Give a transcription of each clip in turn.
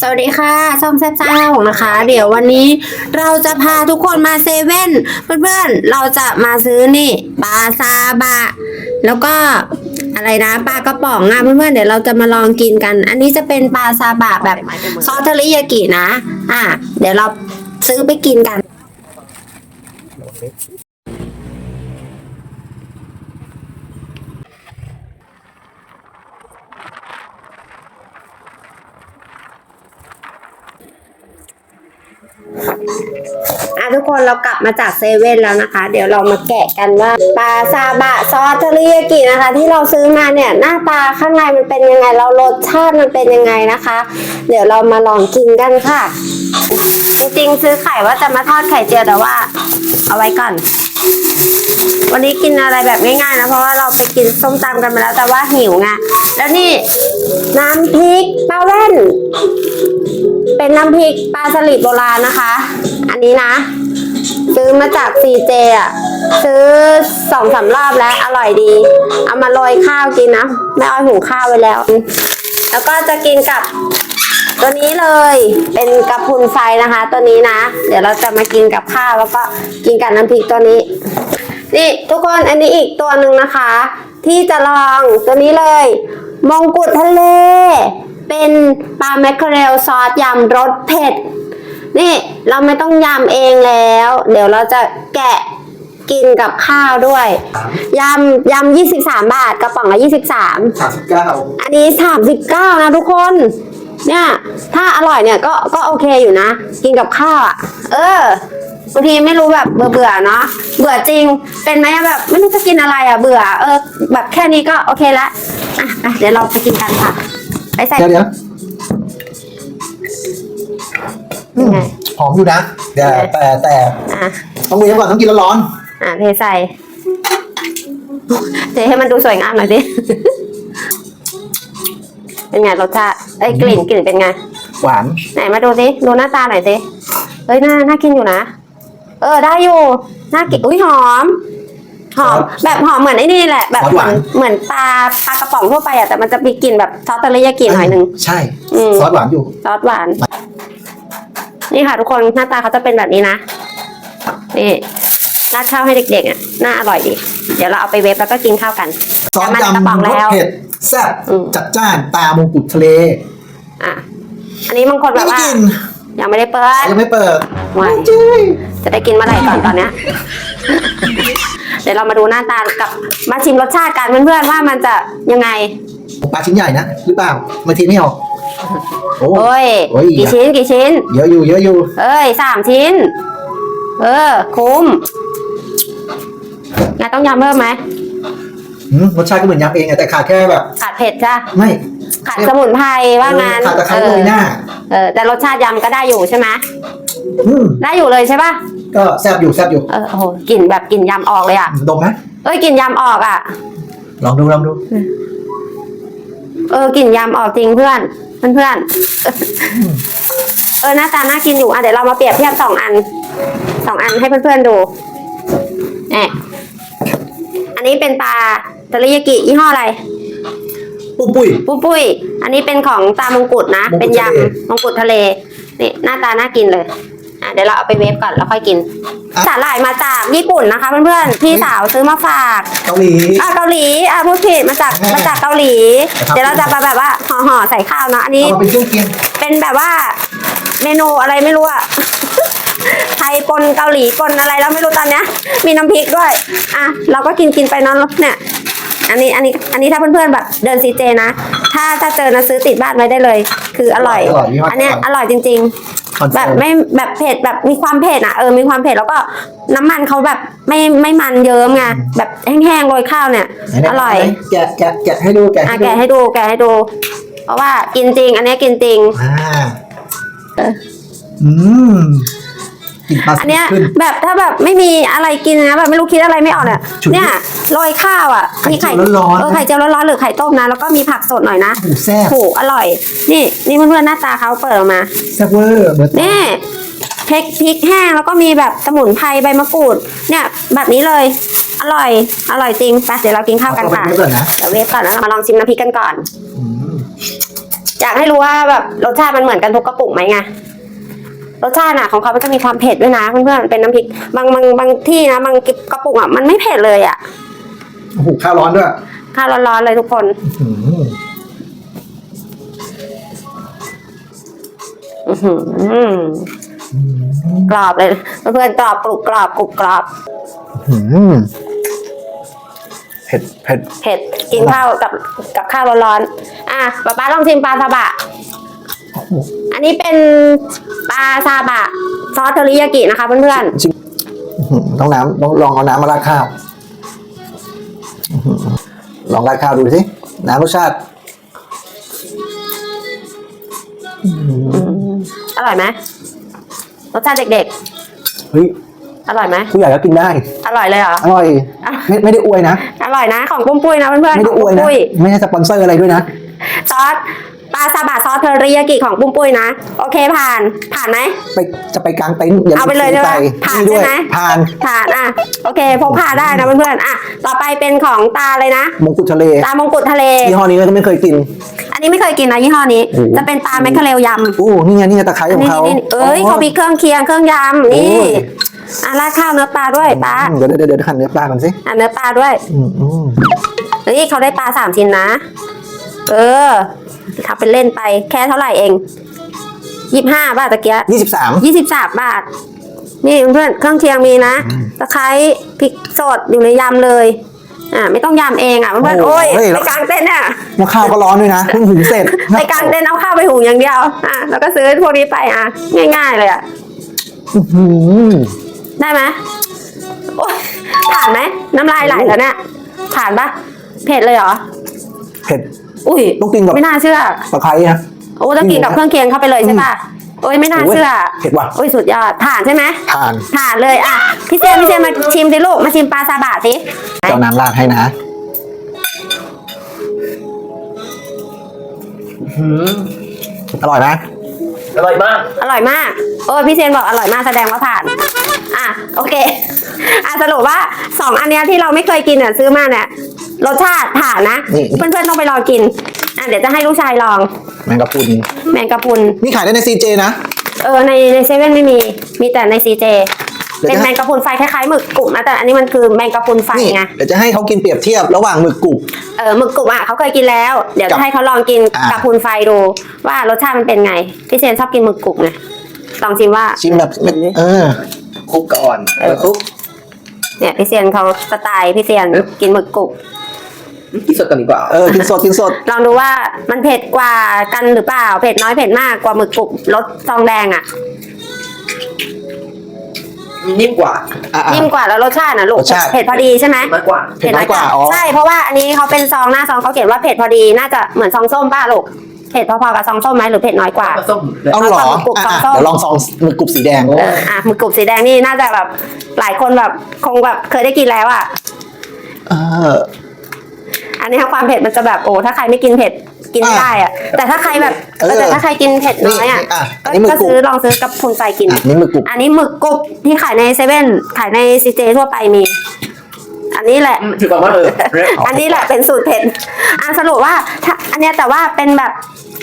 สวัสดีค่ะซ่อมแซ่บซ่าของนะคะ เดี๋ยววันนี้เราจะพาทุกคนมาเซเว่นเพื่อนๆ เราจะมาซื้อนี่ปลาซาบะ แล้วก็อะไรนะปลากระป๋องอะเพื่อนๆเดี๋ยวเราจะมาลองกินกัน อันนี้จะเป็นปลาซาบะแบบซอสเทอริยากินะ อะ เดี๋ยวเราซื้อไปกินกัน อะทุกคนเรากลับมาจากเซเว่นแล้วนะคะ เดี๋ยวเรามาแกะกันว่าปลาซาบะซอสเทริยากินะคะ ที่เราซื้อมาเนี่ยหน้าตาข้างในมันเป็นยังไง เรารสชาติมันเป็นยังไงนะคะ เดี๋ยวเรามาลองกินกันค่ะ จริงๆซื้อไข่ว่าจะมาทอดไข่เจียวแต่ว่า เอาไว้ก่อน วันนี้กินอะไรแบบง่ายๆนะเพราะว่าเราไปกินส้มตำกันมาแล้วแต่ว่าหิวไงแล้วนี่น้ำพริกปลาแว่น เป็นน้ำพริกปลาสลิดโบราณนะคะ อันนี้นะ ซื้อมาจากซีเจอะ ซื้อสองสามรอบแล้ว อร่อยดี เอามาโรยข้าวกินนะแม่อ้อยหุงข้าวไว้แล้ว แล้วก็จะกินกับตัวนี้เลยเป็นกระพุนไฟนะคะ ตัวนี้นะ เดี๋ยวเราจะมากินกับข้าวแล้วก็กินกับน้ำพริกตัวนี้ นี่ทุกคนอันนี้อีกตัวหนึ่งนะคะ ที่จะลองตัวนี้เลยมงกุฎทะเล เป็นปลาแมคเคอเรลซอสยำรสเผ็ด นี่เราไม่ต้องยำเองแล้ว เดี๋ยวเราจะแกะกินกับข้าวด้วยยำยำยี่สิบสามบาทกระป๋องละยี่สิบสามสามสิบเก้าอันนี้สามสิบเก้านะทุกคน เนี่ย ถ้าอร่อยเนี่ยก็ก็โอเคอยู่นะ กินกับข้าวอะ เออบางทีไม่รู้แบบเบื่อเบื่อๆเนาะเบื่อจริงเป็นไหมอะแบบไม่รู้จะกินอะไรอะเบื่อ เออ แบบแค่นี้ก็โอเคละอะอะเดี๋ยวเราไปกินกันค่ะ ไปใส่เดี๋ยวเดี๋ยวยังไงหอมอยู่นะแต่แต่แต่อะต้องเวฟก่อนต้องกินร้อนอะเทใส่เทให้มันดูสวยงามหน่อยสิเป็นไงรสชาติเอ้ยกลิ่นกลิ่นเป็นไงๆหวานไหนมาดูสิดูหน้าตาหน่อยสิเฮ้ยน่าน่ากินอยู่นะ เออได้อยู่ น่ากินอุ้ยหอม หอมแบบหอมเหมือนไอ้นี่แหละ แบบเหมือนเหมือนปลาปลากระป๋องทั่วไปอะแต่มันจะมีกลิ่นแบบซอสเทอริยากิหน่อยหนึ่งใช่อืมซอสหวานอยู่ซอสหวาน นี่ค่ะทุกคนหน้าตาเขาจะเป็นแบบนี้นะนี่ราดข้าวให้เด็กๆอะน่าอร่อยดี เดี๋ยวเราเอาไปเวฟแล้วก็กินข้าวกันซอสน้ำมันกระป๋องยำรแล้สวเผ็ดแซ่บอืมจัดจ้านตามงกุฎทะเล อะ อันนี้บางคนแบไม่บได้ว่ากินยังไม่ได้เปิดยังไม่เปิดไว้จุ้ยจะได้กินเมื่อไหร่ก่อนตอนเนี้ย เดี๋ยวเรามาดูหน้าตากับมาชิมรสชาติกันเพื่อนๆว่ามันจะยังไงปลาชิ้นใหญ่นะหรือเปล่าบางทีไม่ออกโอ้โอ้ยโอ้ยกี่ชิ้นกี่ชิ้น เยอะอยู่เยอะอยู่ เอ้ยสามชิ้น เออ คุ้มงานต้องยำเพิ่มไหมหืมรสชาติก็เหมือนยำเองอะแต่ขาดแค่แบบ ขาดเผ็ดจ้ะไม่ขาดสมุนไพรว่างานขาดตะไคร้เอโรอยหน้าเออแต่รสชาติยำก็ได้อยู่ใช่ไหมอืมได้อยู่เลยใช่ปะ ก็แซ่บอยู่แซ่บอยู่ เออโอ้โหกลิ่นแบบกลิ่นยำออกเลยอะดมไหมเอ้ยกลิ่นยำออกอะ ลองดูลองดู เออกลิ่นยำออกจริงเพื่อนเพื่อนเพื่อนๆเออหน้าตาน่ากินอยู่อะเดี๋ยวเรามาเปรียบเทียบสองอันสองอันให้เพื่อนๆดูแอบอันนี้เป็นปลาเทริยากิยี่ห้ออะไร ปุ้มปุ้ย ปุ้ยปุ้ย อันนี้เป็นของตามงกุฎนะ มงกุฎเป็นยทะเลำมงกุฎทะเล นี่หน้าตาน่ากินเลยอะ เดี๋ยวเราเอาไปเวฟก่อนแล้วค่อยกิน อะ สาหร่ายมาจากญี่ปุ่นนะคะ เพื่อนๆพี่สาวซื้อมาฝากเกาหลี อะเกาหลีอะพูดผิดมาจากแม่มาจากเกาหลีนะครับ เดี๋ยวเราจะมาแบบว่าห่อห่อๆใส่ข้าวเนาะอันนี้ เอามาเป็นเครื่องกินเป็นแบบว่าเมนูอะไรไม่รู้อะ ไทยปนเกาหลีปนอะไรแล้วไม่รู้ตอนเนี้ย มีน้ำพริกด้วย อะ เราก็กินกินไปเนอนเนี่ย อันนี้อันนี้อันนี้ถ้าเพื่อนๆแบบเดินซีเจนะ ถ้าถ้าเจอนะซื้อติดบ้านไว้ได้เลย คืออร่อยอร่อยยี่ห้ออันเนี้ยอร่อยจริงคอนๆเฟิ แบร์บไม่แบบเผ็ดแบบมีความเผ็ดอะเออมีความเผ็ดแล้วก็น้ำมันเขาแบบไม่ไม่มันเยิ้มไงแบบแห้งๆโรยข้าวเนี่ยไหนๆอร่อยแกะแกะแกะให้ดูแกะอะให้ดูแกะให้ดูแกะให้ดู เพราะว่ากินจริง อันเนี้ยกินจริงอ่าเอออืม กลินปลาอันเนี้ยขึ้น แบบถ้าแบบไม่มีอะไรกินนะแบบไม่รู้คิดอะไรไม่ออกเนี่ยชุดนี้เนี่ยโรยข้าวอะไข่มีเจียวร้อนๆ เออไข่เจียวร้อนๆหรือไข่ต้มนะแล้วก็มีผักสดหน่อยนะโอ้โหแซ่บโหอร่อย นี่นี่เพื่อนๆหน้าตาเขาเปิดออกมาแซ่บเวอร์เบอร์นี่พริกพริกแห้งแล้วก็มีแบบสมุนไพรใบมะกรูด เนี่ย แบบนี้เลย อร่อย อร่อยจริงไปเดี๋ยวเรากินข้าวกันเอาไปค่ะดูก่อนนะเดี๋ยวเวฟก่อนแล้วเรามาลองชิมน้ำพริกกันก่อน อืมอยากให้รู้ว่าแบบรสชาติมันเหมือนกันทุกกระปุกไหมไง รสชาติน่ะของเขามันจะมีความเผ็ดด้วยนะเพื่อนๆมันเป็นน้ำพริกบางบางบางที่นะบางกระปุกอะมันไม่เผ็ดเลยอะโอ้โหข้าวร้อนด้วยข้าวร้อนๆเลยทุกคนอืมอื้อหือกรอบเลยเพื่อนๆกรอบกรุบกรอบกรุบกรอบอืมเผ็ดเผ็ด เผ็ดกินข้าวกับกับข้าวร้อนๆอะป๊าป๊าลองชิมปลาซาบะโอ้โหอันนี้เป็นปลาซาบะซอสเทอริยากินะคะเพื่อนชิมอื้อหือต้องน้ำต้องลองเอาน้ำมาราดข้าวอื้อหือลองราดข้าวดูสิน้ำรสชาติๆอืมอร่อยไหมรสชาติเด็กเฮ้ยๆอร่อยไหมผู้ใหญ่ก็กินได้ อร่อยเลยเหรอ อร่อย ไม่ไม่ได้อวยนะ อร่อยนะ ของปุ้มปุ้ยนะเพื่อนไม่ๆขได้องอปุ้วยมนะปุ้ยไม่ใช่สปอนเซอร์อะไรด้วยนะ ซอสป ลาซาบะซอสเทอริยากิของปุ้มปุ้ยนะ โอเคผ่าน ผ่านไหม ไปจะไปกลางเต็นท์อย่าเอาไปเลยซื้ใช่ไหมไปผ่านนี่ด้วยใช่ไหม ผ่านผ่านอะ โอเคพกพาได้นะเพื่อนๆอะ ต่อไปเป็นของตาเลยนะ มงกุฎทะเลตามงกุฎทะเล ยี่ห้อนี้ก็ไม่เคยกิน อันนี้ไม่เคยกินนะยี่ห้อนี้ โอ้โห จะเป็นปลาแมคเคเรลยำ โอ้นี่ไงนี่ไงตะไคร้ของนี่เขานี่เอ้ยเขามีเครื่องเคียงเครื่องยำโอ้นี่ยอะราดข้าวเนื้อปลาด้วยปลาอืมเดี๋ยวเดี๋ยวเดี๋ยวหั่นเนื้อปลากันสิอะเนื้อปลาด้วยอืมอืมเฮ้ยเขาได้ปลาสามชิ้นนะ เออ ทำเป็นเล่นไปแค่เท่าไหร่เองยี่ห้าบาทตะเกียยี่สิบสามยี่สิบสามบาท นี่เพื่อนๆเครื่องเคียงมีนะตะไคร้พริกสดอยู่ในยำเลย อ่า ไม่ต้องยำเองอะเพื่อนๆโอ้ยไปกลางเต้นท์อะแล้วข้าวก็ร้อนด้วยนะเพิ่งหุงเสร็จไปกลางเต้นท์เอาข้าวไปหุงอย่างเดียวอะแล้วก็ซื้อพวกนี้ไปอะง่าย ๆ เลยอะอื้อหือได้ไหมโอ๊ยผ่านไหมน้ำลายไหลแล้วเนี่ยผ่านปะเผ็ดเลยเหรอเผ็ด อุ้ยต้องกินกับไม่น่าเชื่อตะไคร้นะโอ้ต้องกินกับเครื่องเคียงเข้าไปเลยใช่ปะโอ้ยไม่น่าเชื่อเผ็ดว่ะโอ้ยสุดยอดผ่านใช่ไหมทานผ่านเลยอะพี่เจมส์พี่เจมส์มาชิมสิลูกมาชิมปลาซาบะสิเจ้าน้ำราดให้นะอร่อยไหมอร่อยมาก อร่อยมากโอ้ยพี่เจมส์บอกอร่อยมากแสดงว่าผ่าน อะโอเคอะสรุปว่าสองอันเนี้ยที่เราไม่เคยกินเนี่ยซื้อมาเนี่ยรสชาติผ่านนะ นี่ เพื่อนๆต้องไปลองกินอะเดี๋ยวจะให้ลูกชายลอง แมงกะพรุนแมงกะพรุนนี่ขายได้ในซีเจนะ เออในในเซเว่นไม่มีมีแต่ในซีเจเดี๋ยวเป็นจะแมงกะพรุนไฟคล้ายๆหมึกกรุบนะแต่อันนี้มันคือแมงกะพรุนไฟนี่ไงเดี๋ยวจะให้เขากินเปรียบเทียบระหว่างหมึกกรุบ เออหมึกกรุบอะเขาเคยกินแล้ว เดี๋ยวกับจะให้เขาลองกินอ่ากะพรุนไฟดู ว่ารสชาติมันเป็นไงพี่เซนชอบกินหมึกกรุบไงลองชิมว่าชิมแบบเออ คลุกก่อนเออคลุก เนี่ยพี่เซนเขาสไตล์พี่เซนกินหมึกกรุบกินสดกันดีกว่า เออ กินสด กินสด ลองดูว่ามันเผ็ดกว่ากันหรือเปล่า เผ็ดน้อยเผ็ดมากกว่าหมึกกรุบรสซองแดงอะ นิ่มกว่า อะนิ่มกว่าแล้วรสชาตินะลูก รสชาติ เผ็ดพอดีใช่ไหมน้อยกว่า เผ็ดน้อยกว่าอ๋อ ใช่ เพราะว่าอันนี้เขาเป็นซองหน้าซองเขาเขียนว่าเผ็ดพอดี น่าจะเหมือนซองส้มป้าลูก เผ็ดพอๆกับซองส้มไหมหรือเผ็ดน้อยกว่าผสมเลยเอาเหรอเอาหมึกกรุบอะซองส้มเดี๋ยวลองซองหมึกกรุบสีแดงโอ้เอออะหมึกกรุบสีแดงนี่น่าจะแบบหลายคนแบบคงแบบเคยได้กินแล้วอะ เออ อันนี้ค่ะความเผ็ดมันจะแบบโอ้ถ้าใครไม่กินเผ็ดกินไม่ได้อะแต่ถ้าใครแบบเออแต่ถ้าใครกินเผ็ดน้อยอะนี่อะอัก็นนี้หมึกก็กรุบ ซื้อลองซื้อกับพุนไฟกิน อะนี่หมึกกรุบอันนี้หมึกกรุบที่ขายในเซเว่นขายในซีเจทั่วไปมี อันนี้แหละ ถือว่าเออเร็วอันนี้แหละเป็นสูตรเผ็ดอะสรุปว่าถ้าอันเนี้ยแต่ว่าเป็นแบบ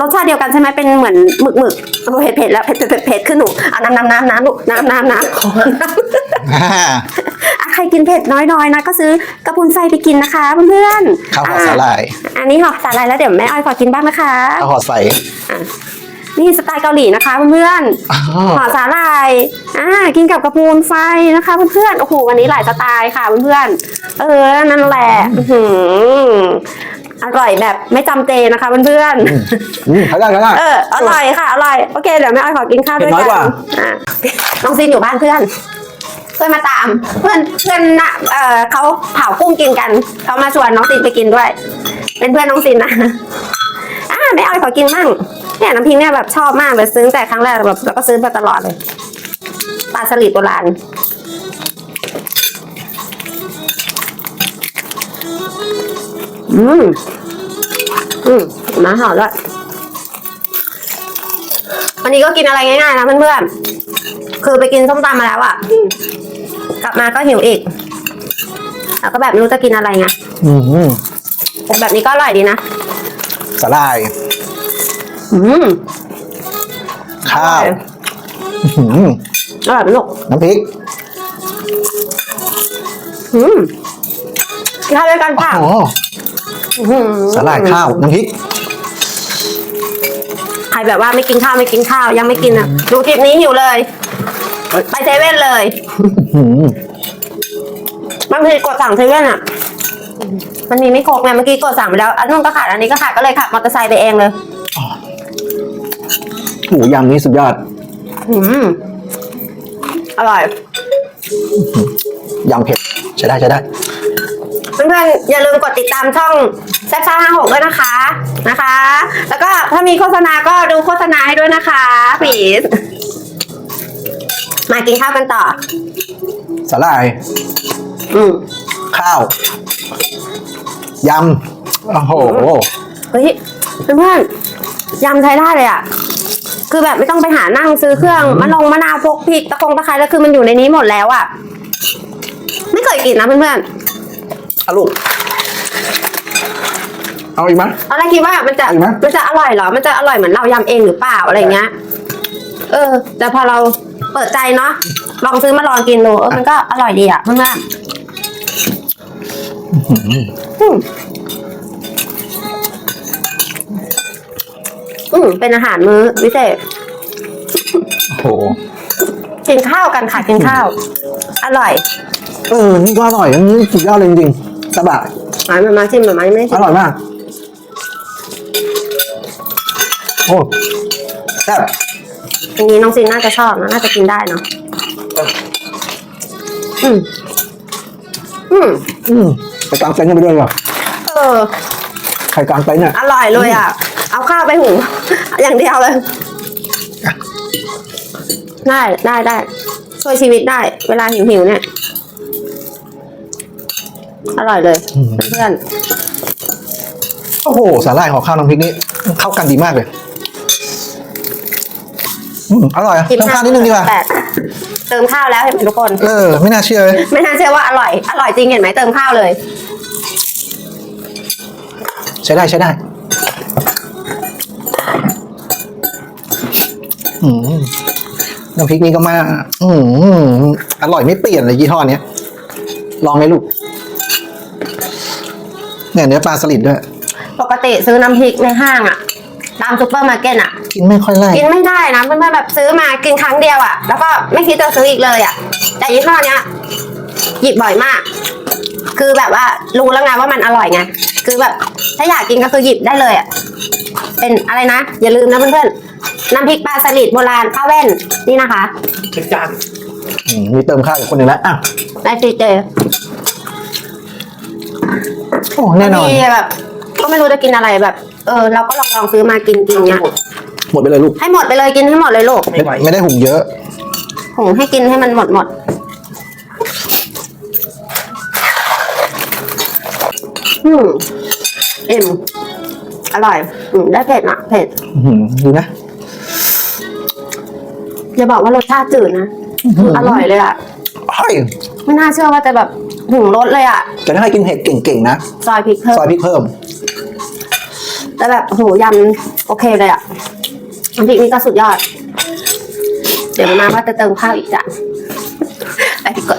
รสชาติเดียวกันใช่ไหมเป็นเหมือนหมึกหมึกๆโอ้เผ็ดเผ็ดแล้วเผ็ดเผ็ดเผ็ดเผ็ดขึ้นหนูเอาน้ำน้ำน้ำน้ำลูกน้ำน้ำน้ำอ่าอะใครกินเผ็ดน้อยๆนะก็ซื้อกระพุนไฟไปกินนะคะเพื่อนๆข้าวห่ออะสาหร่ายอันนี้ห่อสาหร่ายแล้วเดี๋ยวแม่อ้อยขอกินบ้างนะคะข้าวห่อใส่นี่สไตล์เกาหลีนะคะเพื่อนอ๋อๆห่อสาหร่ายอ่ากินกับกระพุนไฟนะคะเพื่อนๆโอ้โหวันนี้หลายสไตล์ค่ะเพื่อนๆเออนั่นแหละ อื้อหืออร่อยแบบไม่จำเจนะคะเพื่อนๆอืมเขาได้เขาได้เอออร่อยค่ะอร่อยโอเคเดี๋ยวแม่อ้อยขอกินข้าวด้วยเผ็ดน้กัอยกว่า อะน้องซินอยู่บ้านเพื่อน เพื่อนมาตาม เพื่อนเพื่อนน่ะเออเขาเผากุ้งกินกันเขามาชวนน้องซินไปกินด้วย เป็นเพื่อนน้องซินนะอ่าแม่อ้อยขอกินมั่งเนี่ยน้ำพริกเนี่ยแบบชอบมากเลยซื้อตั้งแต่ครั้งแรกแบบแล้วก็ซื้อมาตลอดเลยปลาสลิดโบราณ อืมอืมมาหอมด้วยวันนี้ก็กินอะไรง่ายๆนะเพื่อนๆ คือไปกินส้มตำมาแล้วอะกลับมาก็หิวอีก แล้วก็แบบไม่รู้จะกินอะไรไงอืมแต่แบบนี้ก็อร่อยดีนะสาหร่ายอืมข้าวอื้อหืออร่อยไหมลูกน้ำพริกอืมกินข้าวด้วยกันค่ะ โอ้อื้อหือ สาหร่ายข้าวน้ำพริก ใครแบบว่าไม่กินข้าวไม่กินข้าวยังไม่กินอะ ดูคลิปนี้หิวเลย ไปเซเว่นเลยอื้อหือบางทีกดสั่งเซเว่นอะ มันมีไม่ครบไงเมื่อกี้กดสั่งไปแล้ว อันนู้นก็ขาดอันนี้ก็ขาดก็เลยขับมอเตอร์ไซค์ไปเองเลยหมูยำนี่สุดยอดอืมอร่อยยำเผ็ดใช้ได้ใช้ได้ เพื่อนๆอย่าลืมกดติดตามช่องแซ่บซ่าห้าหกด้วยนะคะนะคะ แล้วก็ถ้ามีโฆษณาก็ดูโฆษณาให้ด้วยนะคะพีสมากินข้าวกันต่อ สาหร่าย อืมข้าว ยำ โอ้โห เฮ้ยเพื่อนๆยำใช้ได้เลยอะ คือแบบไม่ต้องไปหานั่งซื้อเครื่องมะนงมะนาวพกพริกตะกงตะไคร้แล้วคือมันอยู่ในนี้หมดแล้วอะ ไม่เคยกินนะเพื่อนเอาลูก เอาอีกไหมๆตอนแรกคิดว่ามันจะอีกไหม มันจะอร่อยเหรอ มันจะอร่อยเหมือนเรายำเองหรือเปล่าอะไรเงี้ย เออ แต่พอเราเปิดใจเนาะ ลองซื้อมาลองกินดูเออ มันก็อร่อยดีอะเพื่อนๆอืมอืมเป็นอาหารมื้อพิเศษ โอ้โหกินข้าวกันค่ะกินข้าว อร่อย เออนี่ก็อร่อยอันนี้สุดยอดเลยจริงๆ สบะหมายมามาชิมหมามาไม่ได้อชิมร่อยมาก โอ้แซ่บอันนี้น้องซินน่าจะชอบนะน่าจะกินได้เนาะอืมอืมอืมไปกลางเต็นท์กันไปด้วยเหรอเออ ใครกลางเต็นท์เนี่ยอร่อยเลยอะ เอาข้าวไปหุง อย่างเดียวเลย ได้ได้ได้ช่วยชีวิตได้ เวลาหิวหิวๆเนี่ย อร่อยเลยเพื่อนโอ้โหสาหร่ายห่อข้าวน้ำพริกนี่เข้ากันดีมากเลยอืมอร่อยอะๆคลิปเติมข้าวนิดนึงดีกว่าแปดเติมข้าวแล้วเห็นไหมทุกคน เออไม่น่าเชื่อเลยไม่น่าเชื่อว่าอร่อย อร่อยจริงเห็นไหมเติมข้าวเลย ใช้ได้ใช้ได้อืมน้ำพริกนี่ก็มาอืมอร่อยไม่เปลี่ยนเลยยี่ห้อเนี้ยลองไหมลูก เนี่ยเนื้อปลาสลิดด้วย ปกติซื้อน้ำพริกในห้างอะตามซุปเปอร์มาร์เก็ตอะกินไม่ค่อยไล่กินไม่ได้นะเพื่อนๆแบบซื้อมากินครั้งเดียวอะแล้วก็ไม่คิดจะซื้ออีกเลยอะแต่ยี่ห้อเนี้ยหยิบบ่อยมาก คือแบบว่ารู้แล้วไงว่ามันอร่อยไงคือแบบถ้าอยากกินก็คือหยิบได้เลยอะเป็นอะไรนะ อย่าลืมนะเพื่อนๆน้ำพริกปลาสลิดโบราณป้าแว่นนี่นะคะเป็นจานอืมมีเติมข้าวอีกคนหนึ่งแล้วอะได้ฟรีเจโอ้แน่นอนบางทีแบบก็ไม่รู้จะกินอะไรแบบ เออเราก็ลองลองซื้อมากินกินเนี้ยหมดไปเลยลูก ให้หมดไปเลยกินให้หมดเลยลูกไม่ไหวไม่ได้หุงเยอะ หุงให้กินให้มันหมดหมดอืมเอ็มอร่อยอืมได้เผ็ดนะเผ็ดอื้อหือดูนะ อย่าบอกว่ารสชาติจืดนะคืออร่อยเลยอะ เฮ้ย ไม่น่าเชื่อว่าจะแบบ หุงรสเลยอะ แต่ถ้าใครกินเผ็ดเก่งๆนะ ซอยพริกเพิ่มซอยพริกเพิ่ม แต่แบบโหยำโอเคเลยอะน้ำพริกนี่ก็สุดยอด เดี๋ยวมาว่าจะเติมข้าวอีกจานไปดีกว่า